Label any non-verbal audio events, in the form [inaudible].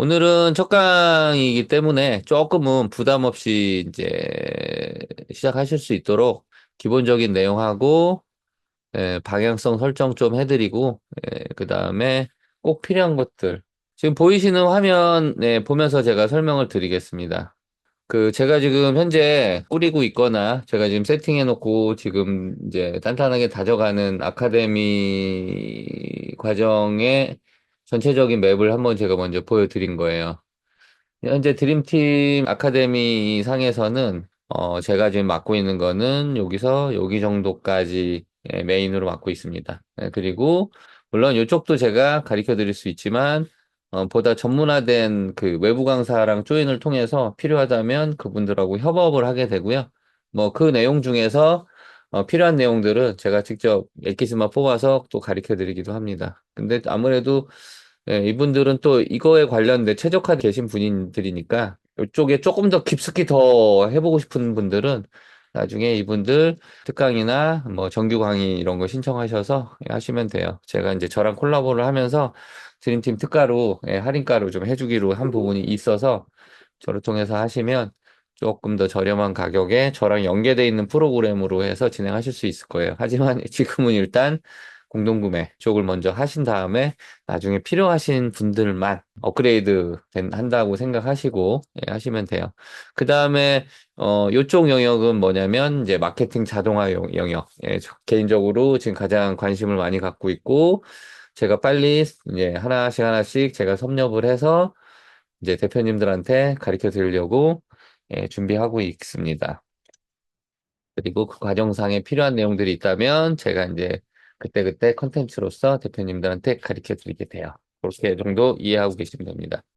오늘은 첫 강의이기 때문에 조금은 부담 없이 이제 시작하실 수 있도록 기본적인 내용하고 예, 방향성 설정 좀 해드리고 그 다음에 꼭 필요한 것들 지금 보이시는 화면 네, 보면서 제가 설명을 드리겠습니다. 그 제가 지금 현재 꾸리고 있거나 제가 지금 세팅해 놓고 지금 이제 단단하게 다져가는 아카데미 과정의 전체적인 맵을 한번 제가 먼저 보여드린 거예요. 현재 드림팀 아카데미 상에서는 어 제가 지금 맡고 있는 거는 여기서 여기 정도까지 예, 메인으로 맡고 있습니다. 예, 그리고 물론 이쪽도 제가 가르쳐 드릴 수 있지만 어, 보다 전문화된 그 외부 강사랑 조인을 통해서 필요하다면 그분들하고 협업을 하게 되고요. 뭐 그 내용 중에서 어, 필요한 내용들은 제가 직접 엑기스만 뽑아서 또 가르쳐 드리기도 합니다. 근데 아무래도 예, 이분들은 또 이거에 관련된 최적화되어 계신 분들이니까 이쪽에 조금 더 깊숙이 더 해보고 싶은 분들은 나중에 이분들 특강이나 뭐 정규 강의 이런 거 신청하셔서 하시면 돼요. 제가 이제 저랑 콜라보를 하면서 드림팀 특가로 예, 할인가로 좀 해주기로 한 부분이 있어서 저를 통해서 하시면 조금 더 저렴한 가격에 저랑 연계되어 있는 프로그램으로 해서 진행하실 수 있을 거예요. 하지만 [laughs] 지금은 일단 공동구매 쪽을 먼저 하신 다음에 나중에 필요하신 분들만 업그레이드 된, 한다고 생각하시고 예, 하시면 돼요. 그 다음에 어 요쪽 영역은 뭐냐면 이제 마케팅 자동화 영, 영역. 예, 저 개인적으로 지금 가장 관심을 많이 갖고 있고 제가 빨리 이제 하나씩 하나씩 제가 섭렵을 해서 이제 대표님들한테 가르쳐 드리려고 예, 준비하고 있습니다. 그리고 그 과정상에 필요한 내용들이 있다면 제가 이제 그때그때 컨텐츠로서 대표님들한테 가르쳐 드리게 돼요. 그렇게 정도 이해하고 계시면 됩니다.